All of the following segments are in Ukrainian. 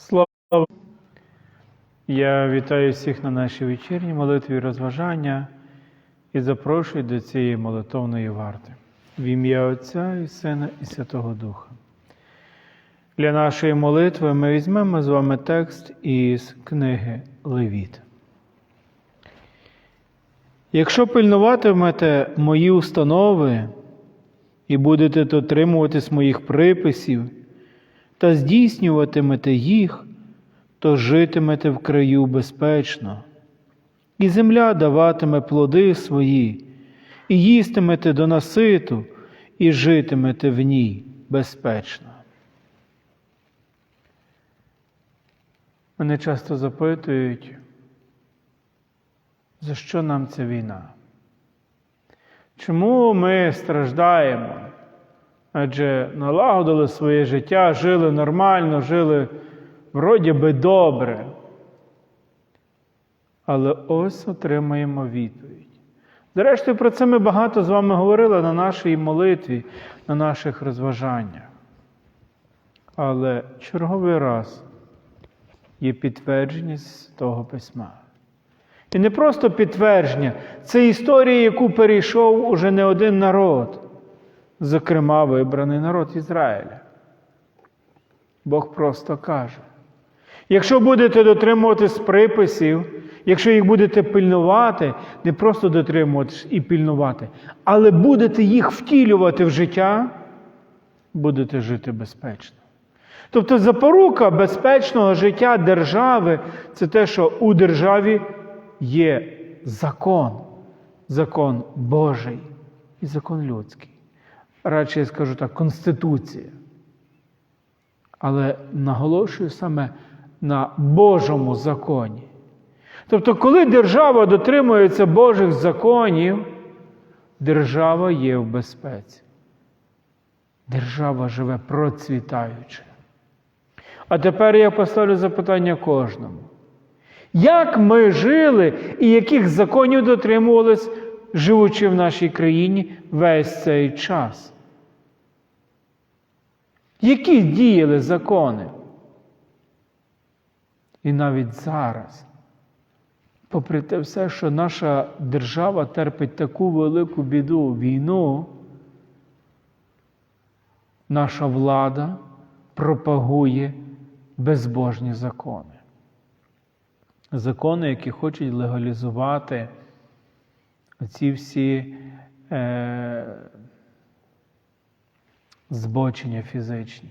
Слава! Я вітаю всіх на нашій вечірній молитві розважання і запрошую до цієї молитовної варти в ім'я Отця і Сина і Святого Духа. Для нашої молитви ми візьмемо з вами текст із книги Левіт. Якщо пильнуватимете мої установи і будете дотримуватись моїх приписів та здійснюватимете їх, то житимете в краю безпечно, і земля даватиме плоди свої, і їстимете до наситу, і житимете в ній безпечно. Мене часто запитують, за що нам ця війна? Чому ми страждаємо? Адже налагодили своє життя, жили нормально, жили вроді би добре. Але ось отримаємо відповідь. Зрештою, про це ми багато з вами говорили на нашій молитві, на наших розважаннях. Але черговий раз є підтвердження з того письма. І не просто підтвердження, це історія, яку перейшов уже не один народ, зокрема, вибраний народ Ізраїля. Бог просто каже: якщо будете дотримуватись приписів, якщо їх будете пильнувати, не просто дотримуватись і пильнувати, але будете їх втілювати в життя, будете жити безпечно. Тобто запорука безпечного життя держави це те, що у державі є закон, закон Божий і закон людський. Радше я скажу так, Конституція. Але наголошую саме на Божому законі. Тобто, коли держава дотримується Божих законів, держава є в безпеці. Держава живе процвітаюче. А тепер я поставлю запитання кожному. Як ми жили і яких законів дотримувались, живучи в нашій країні весь цей час? Які діяли закони? І навіть зараз, попри те все, що наша держава терпить таку велику біду, війну, наша влада пропагує безбожні закони. Закони, які хочуть легалізувати ці всі е, збочення фізичні.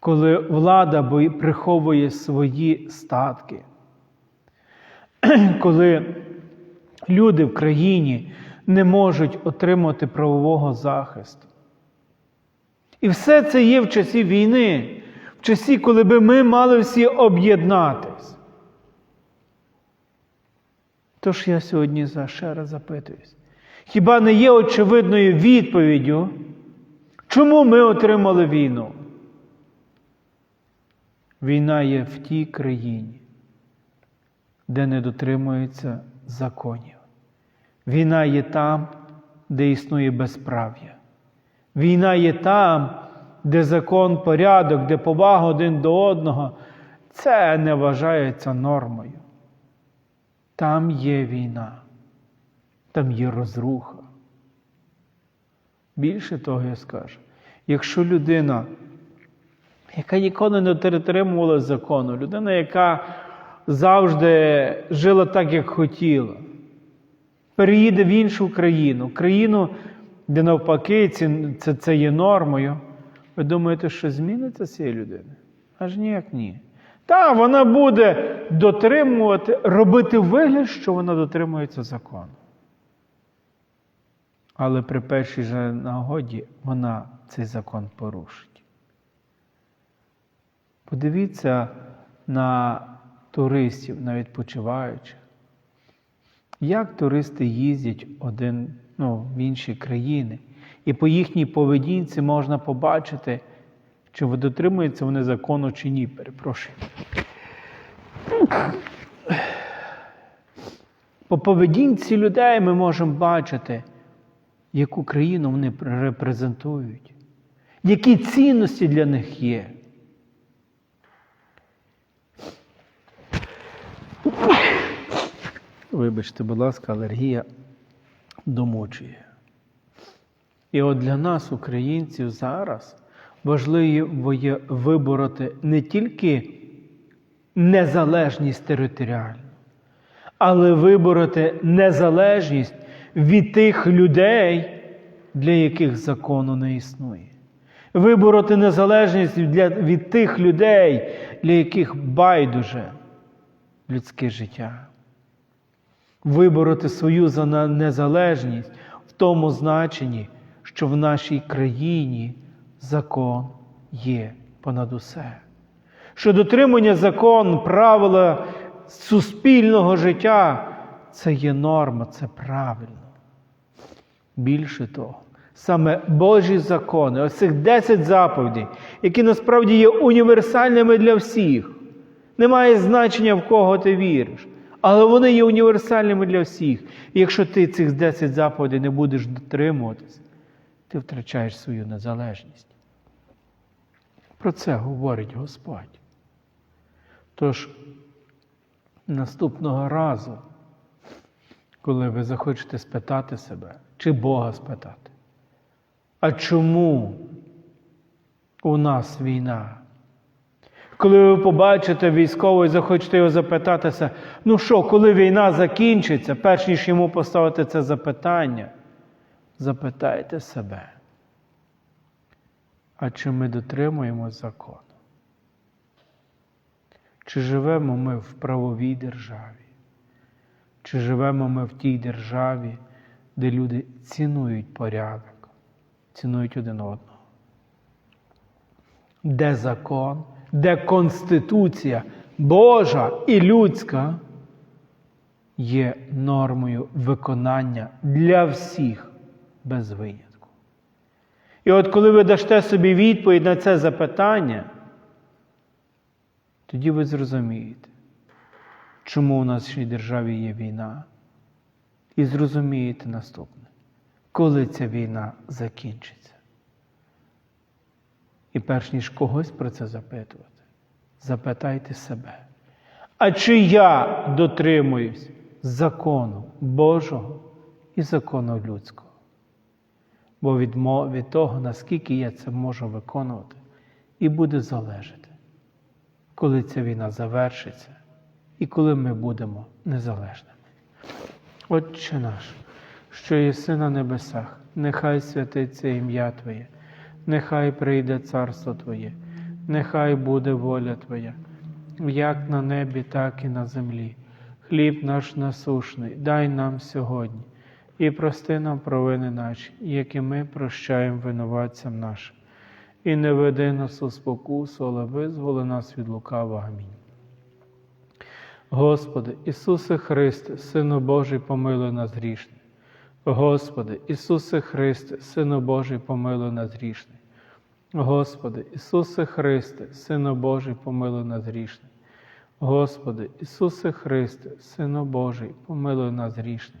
Коли влада приховує свої статки, коли люди в країні не можуть отримати правового захисту. І все це є в часі війни, в часі, коли би ми мали всі об'єднатись. Тож я сьогодні ще раз запитуюсь. Хіба не є очевидною відповіддю, чому ми отримали війну? Війна є в тій країні, де не дотримуються законів. Війна є там, де існує безправ'я. Війна є там, де закон, порядок, де повага один до одного, це не вважається нормою. Там є війна, там є розруха. Більше того, я скажу, якщо людина, яка ніколи не дотримувала закону, людина, яка завжди жила так, як хотіла, переїде в іншу країну, країну, де навпаки це, це є нормою, ви думаєте, що зміниться цієї людини? Аж ніяк ні. Та вона буде дотримувати, робити вигляд, що вона дотримується закону. Але при першій же нагоді вона цей закон порушить. Подивіться на туристів, на відпочиваючих. Як туристи їздять один, ну, в інші країни, і по їхній поведінці можна побачити, чи дотримуються вони закону, чи ні. Перепрошую. По поведінці людей ми можемо бачити, яку країну вони репрезентують, які цінності для них є. Вибачте, будь ласка, алергія домочує. І от для нас, українців, зараз важливо є вибороти не тільки незалежність територіальну, але вибороти незалежність від тих людей, для яких закону не існує. Вибороти незалежність від тих людей, для яких байдуже людське життя. Вибороти свою незалежність в тому значенні, що в нашій країні закон є понад усе. Що дотримання закону, правила суспільного життя це є норма, це правильно. Більше того, саме Божі закони, ось цих 10 заповідей, які насправді є універсальними для всіх. Немає значення, в кого ти віриш, але вони є універсальними для всіх. І якщо ти цих 10 заповідей не будеш дотримуватись, ти втрачаєш свою незалежність. Про це говорить Господь. Тож наступного разу, коли ви захочете спитати себе, чи Бога спитати, а чому у нас війна? Коли ви побачите військового і захочете його запитатися, ну що, коли війна закінчиться, перш ніж йому поставити це запитання, запитайте себе, а чи ми дотримуємо закону? Чи живемо ми в правовій державі? Чи живемо ми в тій державі, де люди цінують порядок, цінують один одного? Де закон, де Конституція Божа і людська є нормою виконання для всіх без винятку. І от коли ви дасте собі відповідь на це запитання, тоді ви зрозумієте, чому у нашій державі є війна, і зрозумієте наступне, коли ця війна закінчиться. І перш ніж когось про це запитувати, запитайте себе, а чи я дотримуюсь закону Божого і закону людського? Бо від, від того, наскільки я це можу виконувати, і буде залежати, коли ця війна завершиться і коли ми будемо незалежними. Отче наш, що єси на небесах, нехай святиться ім'я Твоє, нехай прийде царство Твоє, нехай буде воля Твоя, як на небі, так і на землі. Хліб наш насушний, дай нам сьогодні, і прости нам провини наші, які ми прощаємо винуватцям нашим. І не веди нас у спокусу, але визволи нас від лукавого. Амінь. Господи, Ісусе Христе, Сину Божий, помилуй нас грішне. Господи, Ісусе Христе, Сину Божий, помилуй нас грішне. Господи, Ісусе Христе, Сину Божий, помилуй нас грішне. Господи, Ісусе Христе, Сину Божий, помилуй нас грішне.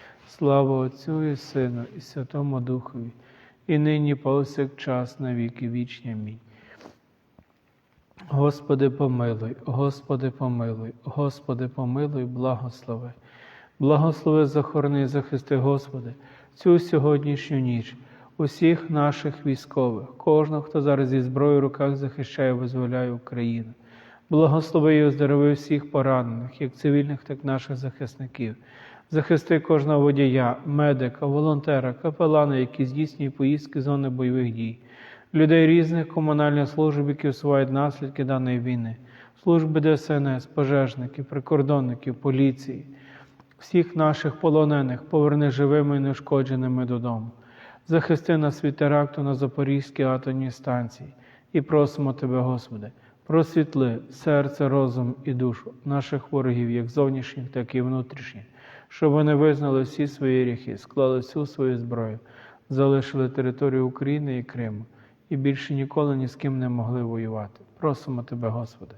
Слава Отцю і Сину, і Святому Духові, і нині повсякчас на віки вічні. Амінь. Господи, помилуй, Господи, помилуй, Господи, помилуй, благослови. Благослови, захорони, захисти, Господи, цю сьогоднішню ніч, усіх наших військових, кожного, хто зараз зі зброєю в руках захищає, визволяє Україну. Благослови і оздорови всіх поранених, як цивільних, так і наших захисників. Захисти кожного водія, медика, волонтера, капелана, які здійснюють поїздки з зони бойових дій, людей різних комунальних служб, які усувають наслідки даної війни, служби ДСНС, пожежників, прикордонників, поліції, всіх наших полонених поверни живими і неушкодженими додому. Захисти нас від теракту на Запорізькій атомній станції і просимо Тебе, Господи, просвітли серце, розум і душу наших ворогів, як зовнішніх, так і внутрішніх. Щоб вони визнали всі свої гріхи, склали всю свою зброю, залишили територію України і Криму і більше ніколи ні з ким не могли воювати. Просимо Тебе, Господи,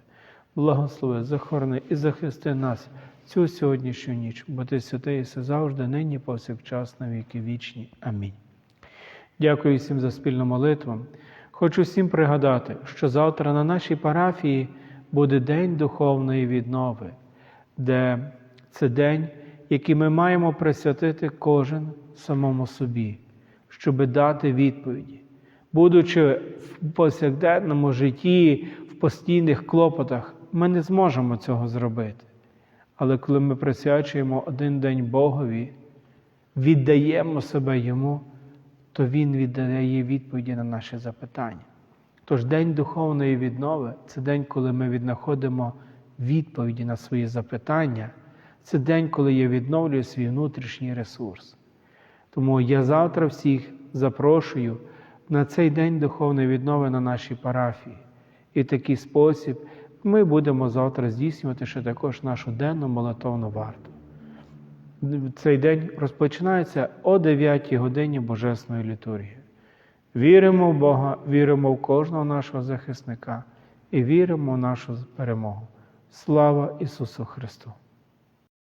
благослови, захорони і захисти нас цю сьогоднішню ніч, бо Ти святий і завжди, нині, повсякчас, на віки вічні. Амінь. Дякую всім за спільну молитву. Хочу всім пригадати, що завтра на нашій парафії буде День духовної віднови, де це день, який ми маємо присвятити кожен самому собі, щоб дати відповіді. Будучи в повсякденному житті, в постійних клопотах, ми не зможемо цього зробити. Але коли ми присвячуємо один день Богові, віддаємо себе Йому, то Він віддає відповіді на наші запитання. Тож День духовної віднови це день, коли ми віднаходимо відповіді на свої запитання. Це день, коли я відновлюю свій внутрішній ресурс. Тому я завтра всіх запрошую на цей день духовної віднови на нашій парафії. І в такий спосіб ми будемо завтра здійснювати ще також нашу денну молитовну варту. Цей день розпочинається о 9 годині Божесної літургії. Віримо в Бога, віримо в кожного нашого захисника і віримо в нашу перемогу. Слава Ісусу Христу!